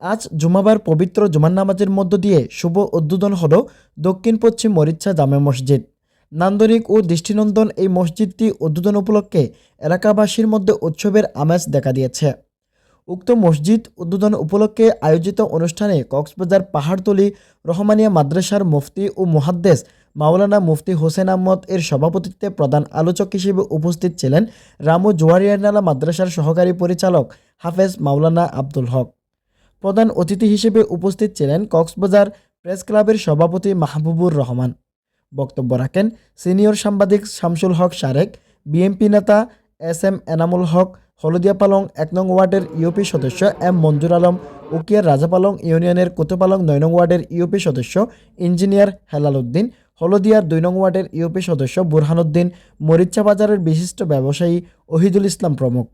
আজ জুমাবার পবিত্র জুমার নামাজের মধ্য দিয়ে শুভ উদ্বোধন হল দক্ষিণ পশ্চিম মরিচ্ছা জামে মসজিদ। নান্দনিক ও দৃষ্টিনন্দন এই মসজিদটি উদ্বোধন উপলক্ষে এলাকাবাসীর মধ্যে উৎসবের আমেজ দেখা দিয়েছে। উক্ত মসজিদ উদ্বোধন উপলক্ষে আয়োজিত অনুষ্ঠানে কক্সবাজার পাহাড়তলি, রহমানিয়া মাদ্রাসার মুফতি ও মুহাদ্দেস মাওলানা মুফতি হোসেন আহমদ এর সভাপতিত্বে প্রধান আলোচক হিসেবে উপস্থিত ছিলেন রামু জোয়ারিয়ানালা মাদ্রাসার সহকারী পরিচালক হাফেজ মাওলানা আব্দুল হক। প্রধান অতিথি হিসেবে উপস্থিত ছিলেন কক্সবাজার প্রেস ক্লাবের সভাপতি মাহবুবুর রহমান। বক্তব্য রাখেন সিনিয়র সাংবাদিক শামসুল হক সারেক বিএনপি নেতা এস এম এনামুল হক, হলদিয়া পালং এক নং ওয়ার্ডের ইউপি সদস্য এম মঞ্জুর আলম উকিয়ার রাজাপালং ইউনিয়নের কোতোপালং নয় নং ওয়ার্ডের ইউপি সদস্য ইঞ্জিনিয়ার হেলাল উদ্দিন, হলদিয়ার দুই নং ওয়ার্ডের ইউপি সদস্য বুরহানুদ্দিন মরিচ্চা বাজারের বিশিষ্ট ব্যবসায়ী ওহিদুল ইসলাম প্রমুখ।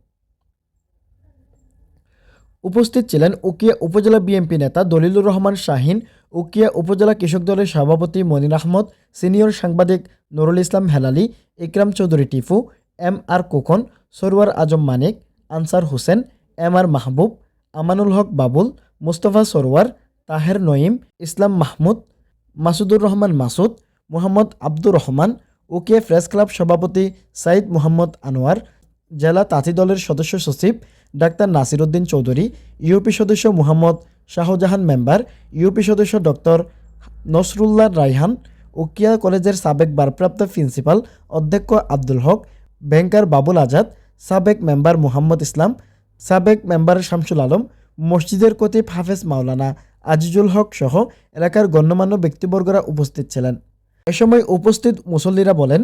উপস্থিত ছিলেন উকিয়া উপজেলা বিএনপি নেতা দলিলুর রহমান শাহিন, উকিয়া উপজেলা কৃষক দলের সভাপতি মনির আহমদ, সিনিয়র সাংবাদিক Nurul Islam Helali, Ikram Chowdhury Tifu M R Kokon, Sarwar Azam Manik, Ansar Hossain, M R Mahbub, Amanul Haque Babul, Mustafa Sarwar Taher Naeem, Islam Mahmud, Masudur Rahman Masud, Mohammad Abdur Rahman, Ukhiya press club সভাপতি সাইদ মোহাম্মদ আনোয়ার, জেলা তাঁতি দলের সদস্য সচিব doctor Nasiruddin Chowdhury, UP সদস্য Mohammad Shahjahan member, UP সদস্য doctor Nasrullah Raihan Ukhiya কলেজের সাবেক ভারপ্রাপ্ত প্রিন্সিপাল অধ্যক্ষ আব্দুল হক, ব্যাংকার বাবুল আজাদ, সাবেক মেম্বার মোহাম্মদ ইসলাম, সাবেক মেম্বার শামসুল আলম, মসজিদের কতিব হাফেজ মাওলানা আজিজুল হক সহ এলাকার গণ্যমান্য ব্যক্তিবর্গরা উপস্থিত ছিলেন। এ সময় উপস্থিত মুসল্লিরা বলেন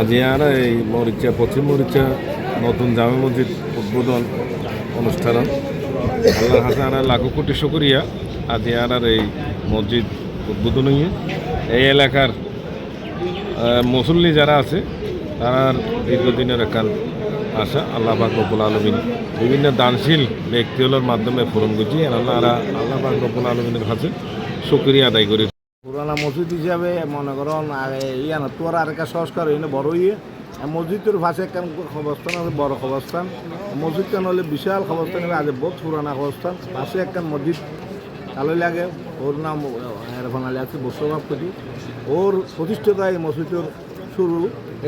আজি এই মরিচা পশ্চিম মরিচা নতুন জামে মসজিদ উদ্বোধন অনুষ্ঠান। আল্লাহ আর লাখো কোটি শুকরিয়া। আর এই মসজিদ উদ্বোধন হইয়ে এই এলাকার মুসল্লি যারা আছে তার দীর্ঘদিনের একান আশা আল্লাহ রব্বুল আলমিন বিভিন্ন দানশীল ব্যক্তিগুলোর মাধ্যমে পূরণ করছি। আল্লাহ আল্লাহ রব্বুল আলমিনের কাছে শুক্রিয়া আদায় করি। পুরানা মসজিদ হিসাবে মনে করেন ইয়ান তোর আর সংস্কার হইলে বড় ইয়ে। মসজিদের পাশে একখান খবরস্থান আছে? বড় খবরস্থান মসজিদটা হলে বিশাল খবরস্থান হবে আজ বহুত পুরানা খবরস্থান পাশে একখান মসজিদ ভালো লাগে। ওর নাম এরফান আছে। বসবাব করি ওর প্রতিষ্ঠিত এই মসজিদের শুরু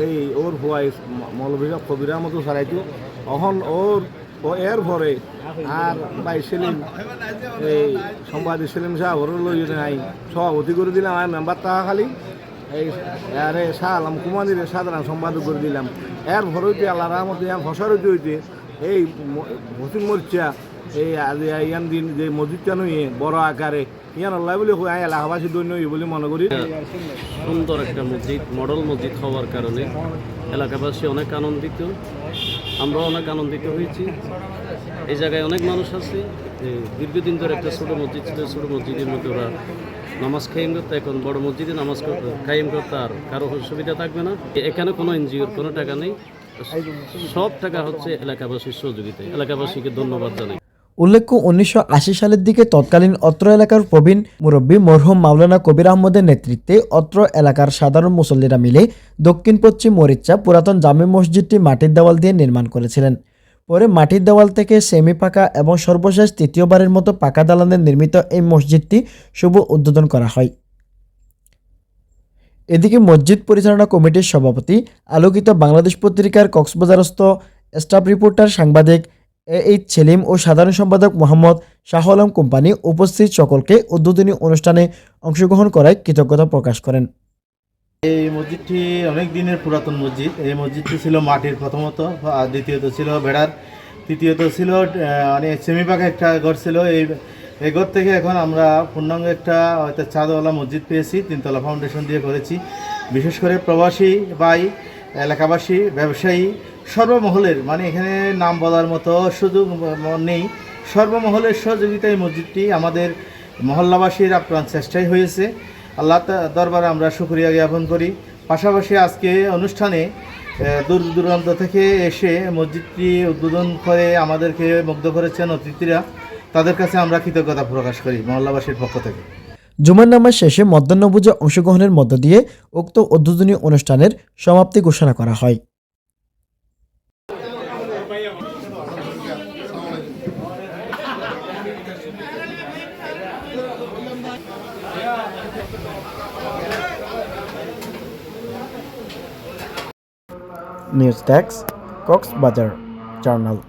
এই ওর ভুয়াই মৌলভীরা কবিরার মতো সারাইতো অহন ওর ও এর ভরে আর ভাই সেলিম এই সম্পাদক সেলিম সাহেব ওর লই নাই। সভাপতি করে দিলাম আর মেম্বার টাকা খালি। এই, আরে শাহ আলম সাধারণ সম্পাদক করে দিলাম। এর ভরইতে আল্লাহ রহমতে ইয়ান ফসর হইতে, এই ভসিম মরিচা, এই ইয়ান দিন যে মসজিদটা নইয়ে বড় আকারে, ইয়ান আল্লাহ বলে আই এলাকাবাসী দৈন্য বলে মনে করি। সুন্দর একটা মসজিদ, মডেল মসজিদ হওয়ার কারণে এলাকাবাসী অনেক আনন্দিত, আমরাও অনেক আনন্দিত হয়েছি। এই জায়গায় অনেক মানুষ আছে দীর্ঘদিন ধরে একটা ছোটো মসজিদ ছিল, ছোটো মসজিদের মধ্যে ওরা নামাজ খাইম করতে এখন বড় মসজিদে নামাজ খাইম করতে আর কারও সুবিধা থাকবে না। এখানে কোনো এনজিওর কোনো টাকা নেই। সব টাকা হচ্ছে এলাকাবাসীর সহযোগিতায়। এলাকাবাসীকে ধন্যবাদ জানাই। উল্লেখ্য, উনিশশো আশি সালের দিকে তৎকালীন অত্র এলাকার প্রবীণ মুরব্বী মরহুম মাওলানা কবির আহমদের নেতৃত্বে অত্র এলাকার সাধারণ মুসল্লিরা মিলে দক্ষিণ পশ্চিম মরিচ্চা পুরাতন জামে মসজিদটি মাটির দেওয়াল দিয়ে নির্মাণ করেছিলেন। পরে মাটির দেওয়াল থেকে সেমি পাকা এবং সর্বশেষ তৃতীয়বারের মতো পাকা দালানে নির্মিত এই মসজিদটি শুভ উদ্বোধন করা হয়। এদিকে মসজিদ পরিচালনা কমিটির সভাপতি আলোকিত বাংলাদেশ পত্রিকার কক্সবাজারস্থ স্টাফ রিপোর্টার সাংবাদিক এ এইচ সেলিম ও সাধারণ সম্পাদক মোহাম্মদ শাহ আলম কোম্পানি উপস্থিত সকলকে উদ্বোধনী অনুষ্ঠানে অংশগ্রহণ করায় কৃতজ্ঞতা প্রকাশ করেন। এই মসজিদটি অনেক দিনের পুরাতন মসজিদ। এই মসজিদটি ছিল মাটির প্রথমত, আর দ্বিতীয়ত ছিল বেড়ার তৃতীয়ত ছিল মানে সেমি পাকা একটা ঘর ছিল। এই এই ঘর থেকে এখন আমরা পূর্ণাঙ্গ একটা, হয়তো চাঁদওয়ালা মসজিদ পেয়েছি, তিনতলা ফাউন্ডেশন দিয়ে করেছি। বিশেষ করে প্রবাসী বাই এলাকাবাসী, ব্যবসায়ী, সর্বমহলের মানে এখানে নাম বলার মতো সুযোগ নেই। সর্বমহলের সহযোগিতায় মসজিদটি আমাদের মহল্লাবাসীর আপ্রাণ চেষ্টাই হয়েছে। আল্লাহ দরবারে আমরা সুক্রিয়া জ্ঞাপন করি। পাশাপাশি আজকে অনুষ্ঠানে দূর দূরান্ত থেকে এসে মসজিদটি উদ্বোধন করে আমাদেরকে মুগ্ধ করেছেন অতিথিরা। তাদের কাছে আমরা কৃতজ্ঞতা প্রকাশ করি মহল্লাবাসীর পক্ষ থেকে। জুমার নামাজ শেষে মধ্যাহ্নভোজে অংশগ্রহণের মধ্য দিয়ে উক্ত উদ্বোধনী অনুষ্ঠানের সমাপ্তি ঘোষণা করা হয়। News Text Cox Bader Journal.